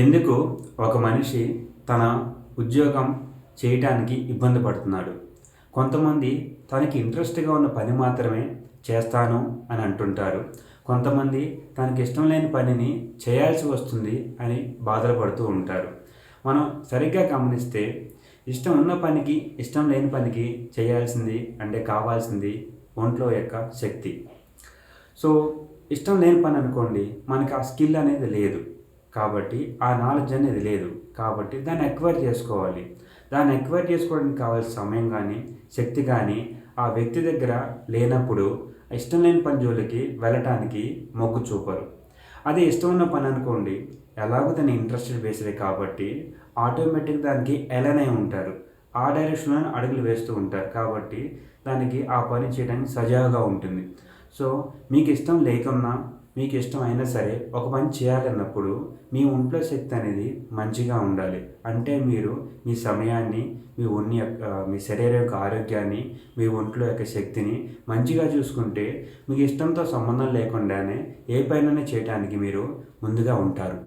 ఎందుకు ఒక మనిషి తన ఉద్యోగం చేయటానికి ఇబ్బంది పడుతున్నాడు? కొంతమంది తనకి ఇంట్రెస్ట్గా ఉన్న పని మాత్రమే చేస్తాను అని అంటుంటారు. కొంతమంది తనకి ఇష్టం లేని పనిని చేయాల్సి వస్తుంది అని బాధలు పడుతూ ఉంటారు. మనం సరిగ్గా గమనిస్తే ఇష్టం ఉన్న పనికి ఇష్టం లేని పనికి చేయాల్సింది అంటే కావాల్సింది ఒంట్లో యొక్క శక్తి. సో ఇష్టం లేని పని అనుకోండి మనకి ఆ స్కిల్ అనేది లేదు. కాబట్టి ఆ నాలెడ్జ్ అనేది లేదు. కాబట్టి దాన్ని ఎక్వైర్ చేసుకోవాలి. దాన్ని ఎక్వైర్ చేసుకోవడానికి కావాల్సిన సమయం కానీ శక్తి కానీ ఆ వ్యక్తి దగ్గర లేనప్పుడు ఇష్టం లేని పని జోలికి వెళ్ళటానికి మొగ్గు చూపరు. అదే ఇష్టం ఉన్న పని అనుకోండి ఎలాగో దాన్ని ఇంట్రెస్టెడ్ బేస్డే కాబట్టి ఆటోమేటిక్ దానికి ఎలనై ఉంటారు. ఆ డైరెక్షన్లో అడుగులు వేస్తూ ఉంటారు. కాబట్టి దానికి ఆ పని చేయడానికి సజావుగా ఉంటుంది. సో మీకు ఇష్టం లేకున్నా మీకు ఇష్టం అయినా సరే ఒక పని చేయాలన్నప్పుడు మీ ఒంట్లో శక్తి అనేది మంచిగా ఉండాలి. అంటే మీరు మీ సమయాన్ని మీ ఒంటి యొక్క మీ శరీరం యొక్క ఆరోగ్యాన్ని మీ ఒంట్లో యొక్క శక్తిని మంచిగా చూసుకుంటే మీకు ఇష్టంతో సంబంధం లేకుండానే ఏ పైన చేయడానికి మీరు ముందుగా ఉంటారు.